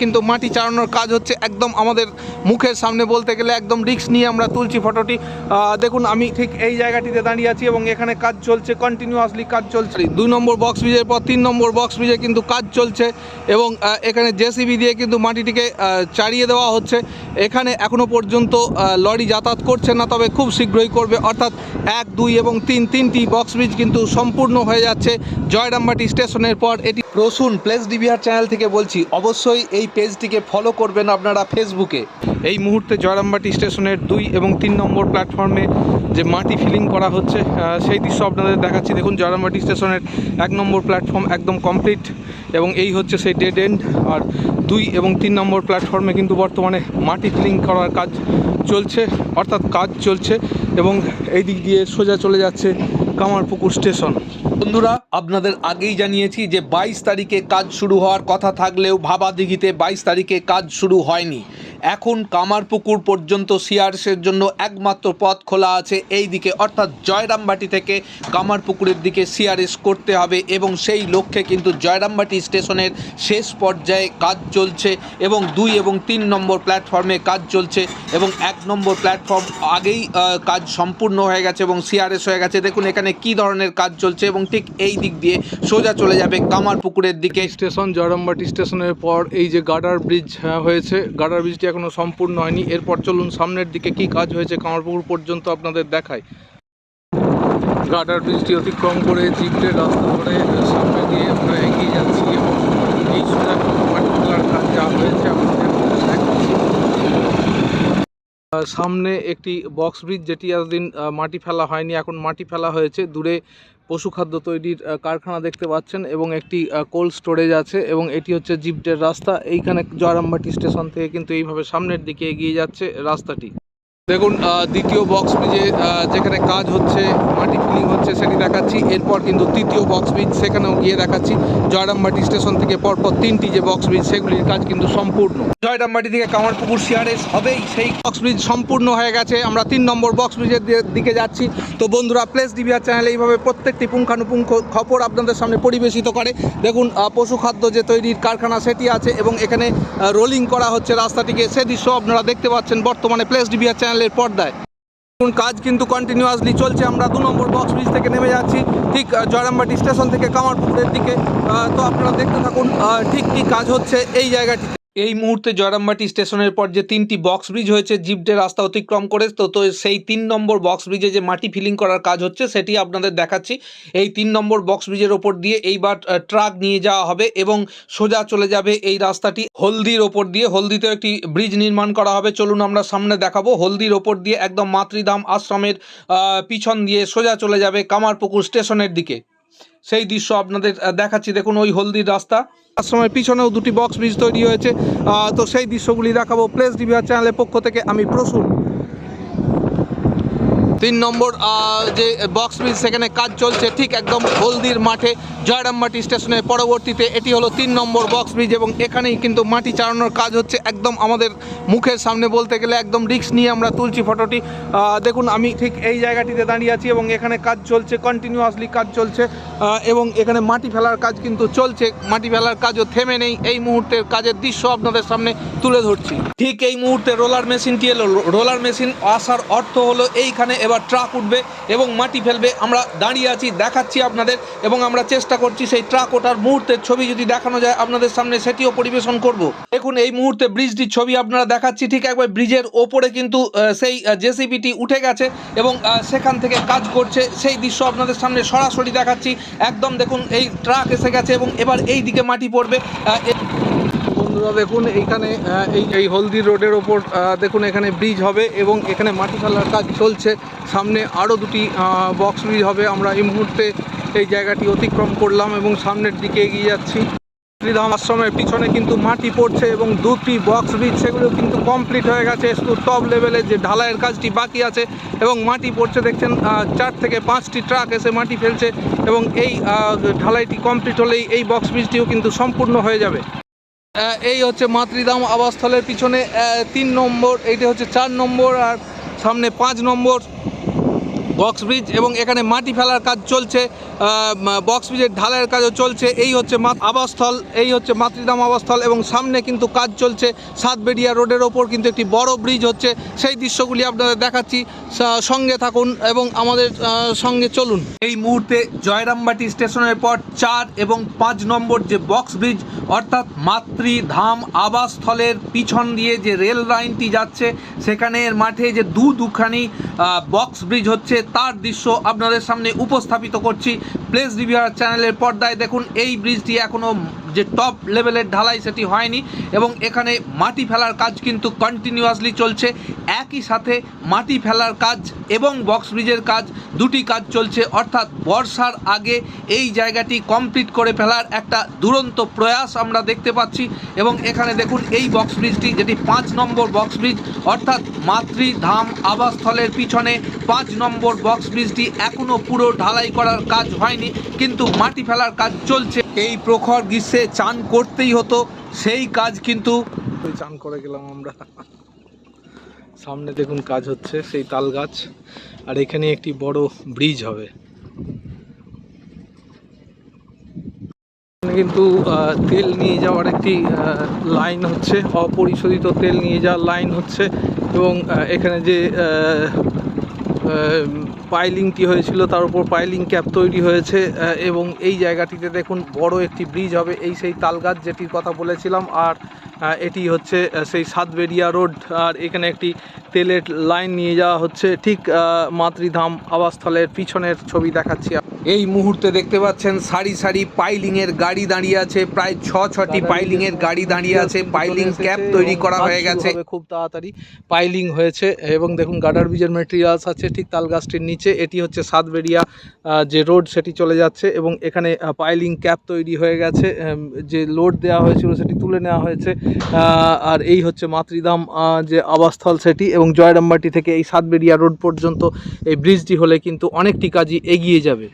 কিন্তু মাটি চালানোর কাজ হচ্ছে একদম আমাদের মুখের সামনে বলতে গেলে একদম রিক্স নিয়ে আমরা তুলছি ফটোটি। দেখুন, আমি ঠিক এই জায়গাটিতে দাঁড়িয়ে আছি এবং এখানে কাজ চলছে কন্টিনিউয়াসলি কাজ চলছে। দুই নম্বর বক্স ব্রিজের পর তিন নম্বর বক্স ব্রিজে কিন্তু কাজ চলছে এবং এখানে জেসিবি দিয়ে কিন্তু মাটিটিকে চাড়িয়ে দেওয়া হচ্ছে। এখানে এখনও পর্যন্ত লরি যাতায়াত করছে না, তবে খুব শীঘ্রই করবে। অর্থাৎ এক, দুই এবং তিন, তিনটি বক্স ব্রিজ কিন্তু সম্পূর্ণ হয়ে যাচ্ছে। জয়রামবাটি স্টেশনের পর এটি রসুন প্লেস ডিবিআর চ্যানেল থেকে বলছি, অবশ্যই এই পেজটিকে ফলো করবেন আপনারা ফেসবুকে এই মুহূর্তে জয়রামবাটি স্টেশনের দুই এবং তিন নম্বর প্ল্যাটফর্মে যে মাটি ফিলিং করা হচ্ছে সেই দৃশ্য আপনাদের দেখাচ্ছি। দেখুন, জয়রামবাটি স্টেশনের এক নম্বর প্ল্যাটফর্ম একদম কমপ্লিট এবং এই হচ্ছে সেই ডেড এন্ড আর দুই এবং তিন নম্বর প্ল্যাটফর্মে কিন্তু বর্তমানে মাটি ফিলিং করার কাজ চলছে, অর্থাৎ কাজ চলছে। এবং এই দিক দিয়ে সোজা চলে যাচ্ছে কামারপুকুর স্টেশন। বন্ধুরা, আপনাদের আগেই জানিয়েছি যে বাইশ তারিখে কাজ শুরু হওয়ার কথা থাকলেও ভাবাদিঘিতে বাইশ তারিখে কাজ শুরু হয়নি। এখন কামারপুকুর পর্যন্ত সিআরএসের জন্য একমাত্র পথ খোলা আছে এই দিকে। অর্থাৎ জয়রামবাটি থেকে কামারপুকুরের দিকে সিআরএস করতে হবে এবং সেই লক্ষ্যে কিন্তু জয়রামবাটি স্টেশনের শেষ পর্যায়ে কাজ চলছে এবং দুই এবং তিন নম্বর প্ল্যাটফর্মে কাজ চলছে এবং এক নম্বর প্ল্যাটফর্ম আগেই কাজ সম্পূর্ণ হয়ে গেছে এবং সিআরএস হয়ে গেছে। দেখুন, এখানে কি ধরনের কাজ চলছে এবং ঠিক এই দিক দিয়ে সোজা চলে যাবে কামারপুকুরের দিকে। স্টেশন, জয়রামবাটি স্টেশনের পর এই যে গার্ডার ব্রিজ হয়েছে। গার্ডার ব্রিজটি এখনও সম্পূর্ণ হয়নি। এরপর চলুন সামনের দিকে কি কাজ হয়েছে কামারপুকুর পর্যন্ত আপনাদের দেখায় গার্ডার ব্রিজটি অতিক্রম করে জিপের রাস্তা ধরে সামনে দিয়ে আমরা এগিয়ে যাচ্ছি এবং এই সোজা কাজ যা হয়েছে আপনাদের দেখাচ্ছি। আহ, সামনে একটি বক্স ব্রিজ যেটি এতদিন মাটি ফেলা হয়নি, এখন মাটি ফেলা হয়েছে। দূরে পশুখাদ্য তৈরির কারখানা দেখতে পাচ্ছেন এবং একটি কোল্ড স্টোরেজ আছে এবং এটি হচ্ছে জিপটের রাস্তা। এইখানে জয়রামবাটি স্টেশন থেকে কিন্তু এইভাবে সামনের দিকে এগিয়ে যাচ্ছে রাস্তাটি। দেখুন দ্বিতীয় বক্স ব্রিজে যেখানে কাজ হচ্ছে মাটি ফিলিং হচ্ছে সেটি দেখাচ্ছি। এরপর কিন্তু তৃতীয় বক্স ব্রিজ সেখানেও গিয়ে দেখাচ্ছি। জয়রামবাটি স্টেশন থেকে পরপর তিনটি যে বক্স ব্রিজ সেগুলির কাজ কিন্তু সম্পূর্ণ। জয়রামবাটি থেকে কামারপুকুর সিআরএস হবেই সেই বক্স ব্রিজ সম্পূর্ণ হয়ে গেছে। আমরা তিন নম্বর বক্স ব্রিজের দিকে যাচ্ছি। তো বন্ধুরা প্লেস ডিবিআর চ্যানেলে এইভাবে প্রত্যেকটি পুঙ্খানুপুঙ্খ খবর আপনাদের সামনে পরিবেশিত করে। দেখুন আহ, পশুখাদ্য যে তৈরির কারখানা সেটি আছে এবং এখানে রোলিং করা হচ্ছে রাস্তাটিকে। সে দৃশ্য আপনারা দেখতে পাচ্ছেন বর্তমানে প্লেস ডিবিআর চ্যানেলের পর্দায়। কাজ কিন্তু কন্টিনিউয়াসলি চলছে। আমরা দু নম্বর বক্স ব্রিজ থেকে নেমে যাচ্ছি। ঠিক জয়রামবাটি স্টেশন থেকে কামারপুকুরের দিকে। তো আপনারা দেখতে থাকুন ঠিক কী কাজ হচ্ছে এই জায়গাটিতে। এই মুহূর্তে জয়রামবাটি স্টেশনের পর যে তিনটি বক্স ব্রিজ হয়েছে, জিপটে রাস্তা অতিক্রম করে তো তো সেই তিন নম্বর বক্স ব্রিজে যে মাটি ফিলিং করার কাজ হচ্ছে, সেটি আপনাদের দেখাচ্ছি। এই তিন নম্বর বক্স ব্রিজের ওপর দিয়ে এইবার ট্রাক নিয়ে যাওয়া হবে এবং সোজা চলে যাবে এই রাস্তাটি হলদির ওপর দিয়ে। হলদিতেও একটি ব্রিজ নির্মাণ করা হবে। চলুন আমরা সামনে দেখাবো। হলদির ওপর দিয়ে একদম মাতৃধাম আশ্রমের পিছন দিয়ে সোজা চলে যাবে কামারপুকুর স্টেশনের দিকে। সেই দৃশ্য আপনাদের দেখাচ্ছি। দেখুন, ওই হলদির রাস্তা। তার সময় পিছনেও দুটি বক্স ব্রিজ তৈরি হয়েছে। তো সেই দৃশ্যগুলি দেখাবো। প্লেস ডিভিআর চ্যানেলের পক্ষ থেকে আমি প্রসূন। তিন নম্বর যে বক্স ব্রিজ সেখানে কাজ চলছে ঠিক একদম হলদির মাঠে, জয়রামবাটি স্টেশনের পরবর্তীতে এটি হলো তিন নম্বর বক্স ব্রিজ এবং এখানেই কিন্তু মাটি চালানোর কাজ হচ্ছে একদম আমাদের মুখের সামনে বলতে গেলে একদম রিস্ক নিয়ে আমরা তুলছি ফটোটি দেখুন, আমি ঠিক এই জায়গাটিতে দাঁড়িয়ে আছি এবং এখানে কাজ চলছে কন্টিনিউয়াসলি কাজ চলছে এবং এখানে মাটি ফেলার কাজ কিন্তু চলছে। মাটি ফেলার কাজও থেমে নেই, এই মুহূর্তের কাজের দৃশ্য আপনাদের সামনে তুলে ধরছি। ঠিক এই মুহূর্তে রোলার মেশিনটি এলো রোলার মেশিন আসার অর্থ হলো এইখানে এবার ট্রাক উঠবে এবং মাটি ফেলবে। আমরা দাঁড়িয়ে আছি, দেখাচ্ছি আপনাদের এবং আমরা চেষ্টা করছি সেই ট্রাক ওঠার মুহূর্তের ছবি যদি দেখানো যায় আপনাদের সামনে, সেটিও পরিবেশন করব। দেখুন, এই মুহূর্তে ব্রিজটির ছবি আপনারা দেখাচ্ছি, ঠিক একবার ব্রিজের ওপরে কিন্তু সেই জেসিপিটি উঠে গেছে এবং সেখান থেকে কাজ করছে। সেই দৃশ্য আপনাদের সামনে সরাসরি দেখাচ্ছি। একদম দেখুন, এই ট্রাক এসে গেছে এবং এবার এই দিকে মাটি পড়বে। বন্ধুরা, দেখুন, এইখানে এই এই হলদি রোডের ওপর দেখুন, এখানে ব্রিজ হবে এবং এখানে মাটি ফেলার কাজ চলছে। সামনে আরও দুটি বক্স ব্রিজ হবে। আমরা এই মুহূর্তে এই জায়গাটি অতিক্রম করলাম এবং সামনের দিকে এগিয়ে যাচ্ছি। শ্রীধাম আশ্রমের পিছনে কিন্তু মাটি পড়ছে এবং দুটি বক্স ব্রিজ সেগুলো কিন্তু কমপ্লিট হয়ে গেছে শুধু টপ লেভেলে যে ঢালাইয়ের কাজটি বাকি আছে এবং মাটি পড়ছে, দেখছেন চার থেকে পাঁচটি ট্রাক এসে মাটি ফেলছে এবং এই ঢালাইটি কমপ্লিট হলেই এই বক্স ব্রিজটিও কিন্তু সম্পূর্ণ হয়ে যাবে। এই হচ্ছে মাতৃধাম আবাসস্থলের পিছনে তিন নম্বর, এইটা হচ্ছে চার নম্বর আর সামনে পাঁচ নম্বর বক্স ব্রিজ এবং এখানে মাটি ফেলার কাজ চলছে। বক্স ব্রিজের ঢালাইয়ের কাজও চলছে। এই হচ্ছে আবাসস্থল, এই হচ্ছে মাতৃধাম আবাসস্থল এবং সামনে কিন্তু কাজ চলছে সাতবেরিয়া রোডের ওপর কিন্তু একটি বড় ব্রিজ হচ্ছে। সেই দৃশ্যগুলি আপনাদের দেখাচ্ছি। সঙ্গে থাকুন এবং আমাদের সঙ্গে চলুন। এই মুহূর্তে জয়রামবাটি স্টেশনের পর চার এবং পাঁচ নম্বর যে বক্স ব্রিজ অর্থাৎ মাতৃধাম আবাসস্থলের পিছন দিয়ে যে রেল লাইনটি যাচ্ছে সেখানের মাঠে যে দু দুখানি বক্স ব্রিজ হচ্ছে, তার দৃশ্য আপনাদের সামনে উপস্থাপিত করছি। প্লেস রিভিউয়ার চ্যানেলের পর্দায় দেখুন এই ব্রিজটি এখনও যে টপ লেভেলের ঢালাই সেটি হয়নি এবং এখানে মাটি ফেলার কাজ কিন্তু কন্টিনিউয়াসলি চলছে। একই সাথে মাটি ফেলার কাজ এবং বক্স ব্রিজের কাজ দুটি কাজ চলছে। অর্থাৎ বর্ষার আগে এই জায়গাটি কমপ্লিট করে ফেলার একটা দুরন্ত প্রয়াস আমরা দেখতে পাচ্ছি এবং এখানে দেখুন এই বক্স ব্রিজটি যেটি পাঁচ নম্বর বক্স ব্রিজ অর্থাৎ মাতৃধাম আবাসস্থলের পিছনে পাঁচ নম্বর বক্স ব্রিজটি এখনও পুরো ঢালাই করার কাজ হয়নি, কিন্তু মাটি ফেলার কাজ চলছে। এই প্রখর গ্রীষ্মে চান করতেই হতো, সেই কাজ কিন্তু চান করে গেলাম আমরা। সামনে দেখুন কাজ হচ্ছে, সেই তাল গাছ, আর এখানে একটি বড় ব্রিজ হবে। কিন্তু তেল নিয়ে যাওয়ার একটি লাইন হচ্ছে, অপরিশোধিত তেল নিয়ে যাওয়ার লাইন হচ্ছে, এবং এখানে যে পাইলিংটি হয়েছিল, তার উপর পাইলিং ক্যাপ তৈরি হয়েছে এবং এই জায়গাটিতে দেখুন বড় একটি ব্রিজ হবে, এই সেই তালগাছ যেটির কথা বলেছিলাম, আর এটি হচ্ছে সেই সাতবেরিয়া রোড, আর এখানে একটি তেলের লাইন নিয়ে যাওয়া হচ্ছে, ঠিক মাতৃধাম আবাসস্থলের পিছনের ছবি দেখাচ্ছি। এই মুহূর্তে দেখতে পাচ্ছেন সারি সারি পাইলিং এর গাড়ি দাঁড়িয়ে আছে, প্রায় ছ, ছটি পাইলিং এর গাড়ি দাঁড়িয়ে আছে, পাইলিং ক্যাপ তৈরি করা হয়ে গেছে। খুব তাড়াতাড়ি পাইলিং হয়েছে, এবং দেখুন গার্ডার ব্রিজের মেটেরিয়ালস আছে, ঠিক তালগাছটির নিচে এটি হচ্ছে সাতবেড়িয়া যে রোড সেটি চলে যাচ্ছে এবং এখানে পাইলিং ক্যাপ তৈরি হয়ে গেছে। যে লোড দেওয়া হয়েছিল সেটি তুলে নেওয়া হয়েছে। আর এই হচ্ছে মাতৃধাম যে আবাসস্থল সেটি এবং জয়রামবাটি থেকে এই সাতবেড়িয়া রোড পর্যন্ত এই ব্রিজটি হলে কিন্তু অনেকটি কাজই এগিয়ে যাবে।